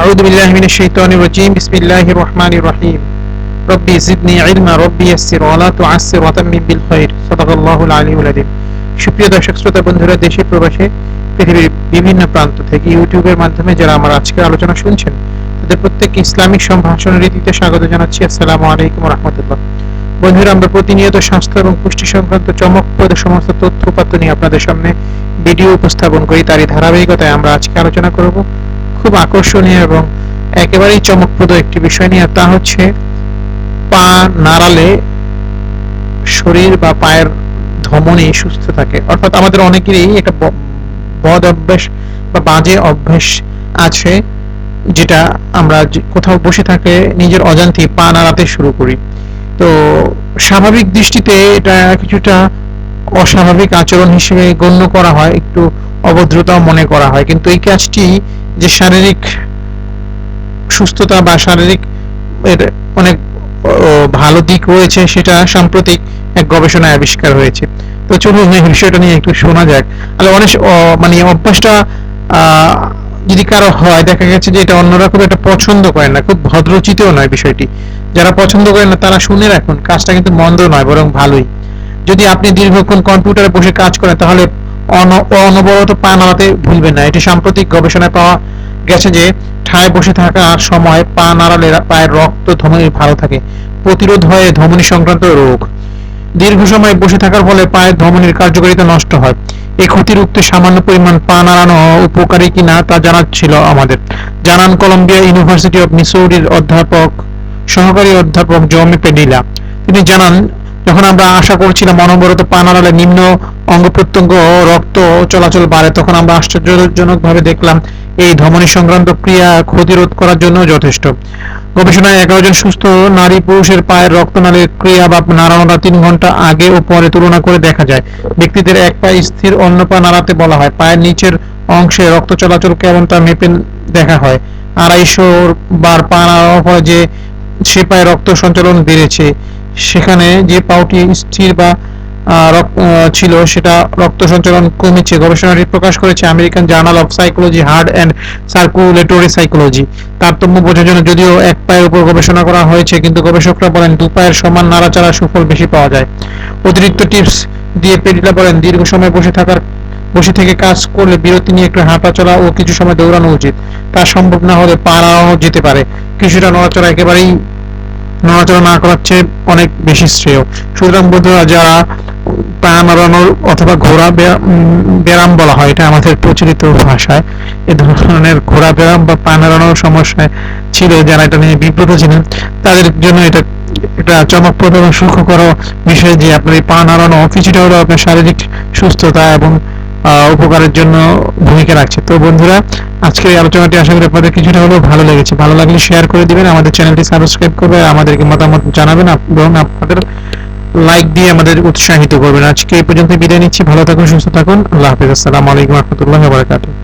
أعوذ بالله من الشيطان الرجيم بسم الله الرحمن الرحيم ربي زدني علما ربي يسر ولا تعسر وتمم بالخير صدق الله العلي العظيم সুপ্রিয় দর্শক শ্রোতা বন্ধুরা দেশে প্রবাসে পৃথিবীর বিভিন্ন প্রান্ত থেকে ইউটিউবের মাধ্যমে যারা আমার আজকের আলোচনা শুনছেন তাদের প্রত্যেক ইসলামিক সম্ভাষণ রীতিতে স্বাগত জানাচ্ছি আসসালামু আলাইকুম রহমতুল্লাহ বন্ধুরা আমরা প্রতিনিয়ত স্বাস্থ্য এবং পুষ্টি সংক্রান্ত চমকপ্রদ সমস্ত তথ্য উপাত্ত নিয়ে আপনাদের সামনে ভিডিও উপস্থাপন করি তারই ধারাবাহিকতায় আমরা আজকে আলোচনা করব খুব আকর্ষণীয় এবং একেবারেই চমকপ্রদ একটি বিষয় নিয়ে, তা হচ্ছে পা নাড়ালে শরীর বা পায়ের ধমনী সুস্থ থাকে। অর্থাৎ আমাদের অনেকেরই একটা বদ অভ্যাস বা বাজে অভ্যাস আছে যেটা আমরা কোথাও বসে থাকলে নিজের অজান্তে পা নাড়াতে শুরু করি। তো স্বাভাবিক দৃষ্টিতে এটা কিছুটা অস্বাভাবিক আচরণ হিসেবে গণ্য করা হয়। একটু অভদ্রতাও মনে করা হয়। কিন্তু এই কাজটি যে শারীরিক সুস্থতা বা শারীরিক এর অনেক ভালো দিক রয়েছে, সেটা সাম্প্রতিক এক গবেষণায় আবিষ্কার হয়েছে। তো চলুন এই বিষয়টা নিয়ে একটু শোনা যাক। তাহলে অনেক মানে অভ্যাসটা যদি কারও হয়, দেখা গেছে যে এটা অন্যরা খুব একটা পছন্দ করেন না, খুব ভদ্রচিতেও নয় বিষয়টি। যারা পছন্দ করেন না, তারা শুনে রাখুন, কাজটা কিন্তু মন্দ নয়, বরং ভালোই। যদি আপনি দীর্ঘক্ষণ কম্পিউটারে বসে কাজ করেন, তাহলে অনবরত পা নাড়াতে ভুলবেন না। এটি সাম্প্রতিক গবেষণায় পাওয়া গেছে যে, ঠায় বসে থাকার সময় পা নাড়ালে পায়ের রক্ত ধমনী ভালো থাকে। প্রতিরোধ হয় ধমনী সংক্রান্ত রোগ। দীর্ঘ সময় বসে থাকার ফলে পায়ের ধমনীর কার্যকারিতা নষ্ট হয়। এই ক্ষতি রুখতে সামান্য পরিমাণ পা নাড়ানো উপকারী কিনা তা জানার ছিল আমাদের। জানান কলম্বিয়া ইউনিভার্সিটি অফ মিসৌরির অধ্যাপক, সহকারী অধ্যাপক জমি পেডিলা। তিনি জানান, যখন আমরা আশা করছিলাম অনবরত পা নাড়ালে নিম্ন অঙ্গ প্রত্যঙ্গ রক্ত চলাচল বাড়ে, তখন আমরা আশ্চর্যজনক ভাবে দেখলাম এই ধমনী সংক্রান্ত ক্রিয়া ক্ষতিরোধ করার জন্য যথেষ্ট। গবেষণায় এগারো জন সুস্থ নারী পুরুষের পায়ের রক্তনালীর ক্রিয়া বা নাড়ানোটা তিন ঘণ্টা আগে ও পরে তুলনা করে দেখা যায়। ব্যক্তিদের এক পা স্থির, অন্য পা নাড়াতে বলা হয়। পায়ের নিচের অংশে রক্ত চলাচল কেমন তা মেপে দেখা হয়। আড়াইশো বার পা নাড়ানোর ফলে যে সে পায়ে রক্ত সঞ্চালন বেড়েছে। সেখানে যে পাউটি স্থির বা ছিল, সেটা রক্ত সঞ্চালন কমেছে, গবেষণাটি প্রকাশ করেছে American journal of psychology, heart and circulatory psychology. তারতম্য বোঝার জন্য যদিও এক পায়ের উপর গবেষণা করা হয়েছে, কিন্তু গবেষকরা বলেন দু পায়ের সমান নাড়াচাড়া সুফল বেশি পাওয়া যায়। অতিরিক্ত টিপস দিয়ে পেডিলা বলেন, দীর্ঘ সময় বসে থাকার, বসে থেকে কাজ করলে বিরতি নিয়ে একটু হাঁটা চলা ও কিছু সময় দৌড়ানো উচিত। তা সম্ভব না হলে পা নাড়ানো যেতে পারে। কিছুটা নড়াচড়া একেবারেই, নড়াচড়া না করার চেয়ে অনেক বেশি শ্রেয়। সুতরাং বন্ধুরা, যারা পা নাড়ানোর অথবা ঘোড়া ব্যায়াম বলা হয়। এটা আমাদের প্রচলিত ভাষায়। এ ধরনের ঘোড়া ব্যায়াম বা পা নাড়ানোর সমস্যায় ছিল যারা এটা নিয়ে বিব্রত ছিলেন। তাদের জন্য এটা একটা চমকপ্রদ এবং সুখকর বিষয় যে আপনার এই পা নাড়ানো কিছুটা হলেও আপনার শারীরিক সুস্থতা এবং উপকারের জন্য ভূমিকা রাখছে। তো বন্ধুরা, আজকের এই আলোচনাটি আশা করি আপনাদের কিছুটা হলেও ভালো লেগেছে। ভালো লাগলে শেয়ার করে দিবেন। আমাদের চ্যানেলটি সাবস্ক্রাইব করবে আমাদেরকে মতামত জানাবেন এবং আপনাদের লাইক দিয়ে আমাদের উৎসাহিত করবেন। আজকে এই পর্যন্ত বিদায় নিচ্ছি। ভালো থাকুন, সুস্থ থাকুন। আল্লাহ হাফিজ। আসসালামু আলাইকুম রহমতুল্লাহ বারকাতুহ।